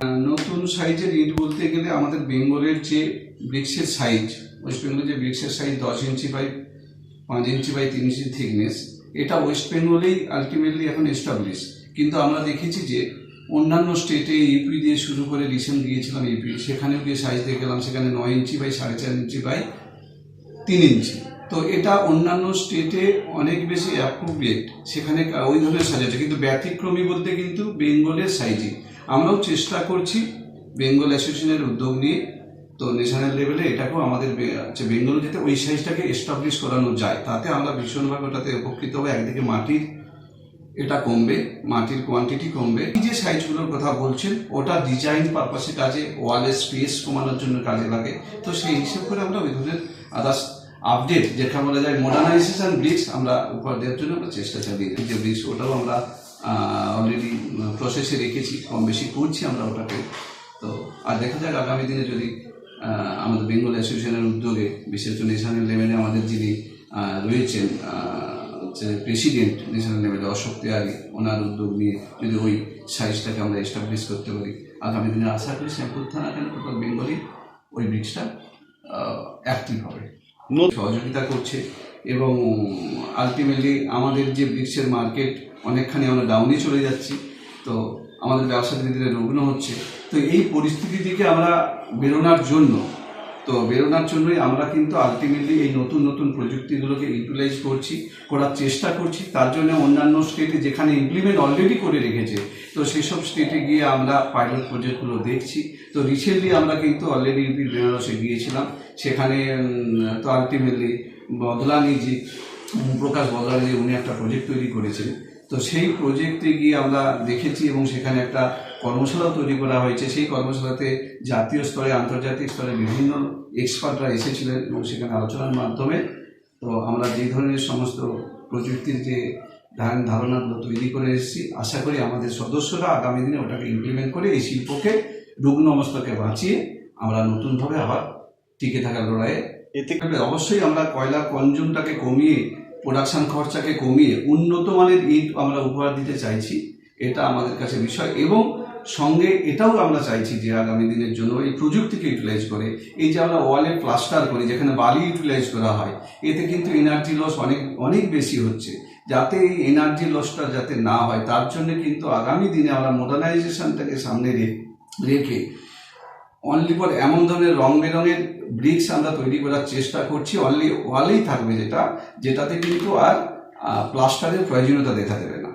নতুন সাইজের ইট বলতে গেলে আমাদের বেঙ্গলের যে ব্রিক্সের সাইজ ওয়েস্ট বেঙ্গলের যে ব্রিক্সের সাইজ দশ ইঞ্চি বাই পাঁচ ইঞ্চি বাই তিন ইঞ্চি থিকনেস এটা ওয়েস্ট বেঙ্গলেই আলটিমেটলি এখন এস্টাবলিশ কিন্তু আমরা দেখেছি যে অন্যান্য স্টেটে ইউপি দিয়ে শুরু করে রিসেন্ট গিয়েছিলাম ইউপি সেখানেও গিয়ে সাইজ দেখে গেলাম, সেখানে নয় ইঞ্চি বাই সাড়ে চার ইঞ্চি বাই তিন ইঞ্চি তো এটা অন্যান্য স্টেটে অনেক বেশি অ্যাপ্রোপ্রিয়েট সেখানে ওই ধরনের সাজাচ্ছে কিন্তু ব্যতিক্রমী বলতে কিন্তু বেঙ্গলের সাইজিং। আমরাও চেষ্টা করছি বেঙ্গল অ্যাসোসিয়েশনের উদ্যোগ নিয়ে। তো ন্যাশনাল লেভেলে এটাকেও আমাদের বেঙ্গল যাতে ওই সাইজটাকে এস্টাবলিশ করানো যায়। তাতে আমরা ভীষণভাবে ওটাতে উপকৃত হব একদিকে মাটির এটা কমবে, মাটির কোয়ান্টিটি কমবে। এই যে সাইজগুলোর কথা বলছেন, ওটা ডিজাইন পারপাসে কাজে ওয়ালের স্পেস কমানোর জন্য কাজে লাগে। তো সেই হিসেব করে আমরা ওই ধরনের আদার্স আপডেট যেটা বলা যায় মডার্নাইজেশন ব্রিক্স আমরা উপহার দেওয়ার জন্য আমরা চেষ্টা চালিয়ে যে ব্রিক্স ওটাও আমরা অলরেডি প্রসেসে রেখেছি, কম বেশি করছি আমরা ওটাকে। তো, আর দেখা যাক আগামী দিনে যদি আমাদের বেঙ্গল অ্যাসোসিয়েশনের উদ্যোগে বিশেষ করে ন্যাশনাল লেভেলে আমাদের যিনি রয়েছেন হচ্ছে প্রেসিডেন্ট ন্যাশনাল লেভেলে অশোক তেয়ারি ওনার উদ্যোগ নিয়ে যদি ওই সাইজটাকে আমরা এস্টাবলিশ করতে পারি, আগামী দিনে আশা করি শ্যামপুর থানা কেন টোটাল বেঙ্গলি ওই ব্রিজটা সহযোগিতা করছে এবং আলটিমেটলি আমাদের যে ব্রিক্সের মার্কেট অনেকখানি আমরা ডাউনে চলে যাচ্ছি। তো আমাদের ব্যবসা ধীরে ধীরে রুগ্ন হচ্ছে। তো এই পরিস্থিতি থেকে আমরা বেরোনোর জন্য তো বেরোনোর জন্যই আমরা কিন্তু আলটিমেটলি এই নতুন নতুন প্রযুক্তিগুলোকে ইউটিলাইজ করছি, করার চেষ্টা করছি। তার জন্য অন্যান্য স্টেটে যেখানে ইমপ্লিমেন্ট অলরেডি করে রেখেছে, তো সেসব স্টেটে গিয়ে আমরা পাইলট প্রজেক্টগুলো দেখছি। তো রিসেন্টলি আমরা কিন্তু অলরেডি ইউপি বেনারসে গিয়েছিলাম। সেখানে তো আলটিমেটলি বদলানি যে প্রকাশ বদলানি যে উনি একটা প্রজেক্ট তৈরি করেছেন। তো সেই প্রজেক্টে গিয়ে আমরা দেখেছি এবং সেখানে একটা কর্মশালাও তৈরি করা হয়েছে। সেই কর্মশালাতে জাতীয় স্তরে আন্তর্জাতিক স্তরে বিভিন্ন এক্সপার্টরা এসেছিলেন এবং সেখানে আলোচনার মাধ্যমে তো আমরা যে ধরনের সমস্ত প্রযুক্তির যে ধ্যান ধারণাগুলো তৈরি করে এসেছি আশা করি আমাদের সদস্যরা আগামী দিনে ওটাকে ইমপ্লিমেন্ট করে এই শিল্পকে রুগ্ন অবস্থাকে বাঁচিয়ে আমরা নতুনভাবে আবার টিকে থাকার লড়াইয়ে এতে অবশ্যই আমরা কয়লার কনজুমটাকে কমিয়ে প্রোডাকশন খরচাকে কমিয়ে উন্নত মানের ইট আমরা উপহার দিতে চাইছি, এটা আমাদের কাছে বিষয়। এবং সঙ্গে এটাও আমরা চাইছি যে আগামী দিনের জন্য এই প্রযুক্তিকে ইউটিলাইজ করে, এই যে আমরা ওয়ালে প্লাস্টার করি, যেখানে বালি ইউটিলাইজ করা হয়, এতে কিন্তু এনার্জি লস অনেক অনেক বেশি হচ্ছে। যাতে এই এনার্জি লসটা যাতে না হয়, তার জন্য কিন্তু আগামী দিনে আমরা মডার্নাইজেশনটাকে সামনে রেখে অনলি ফর এমন ধরনের রং বেরঙের ব্রিক্স আমরা তৈরি করার চেষ্টা করছি। অনলি ওয়ালেই থাকবে যেটা, যেটাতে কিন্তু আর প্লাস্টারের প্রয়োজনীয়তা দেখা দেবে না।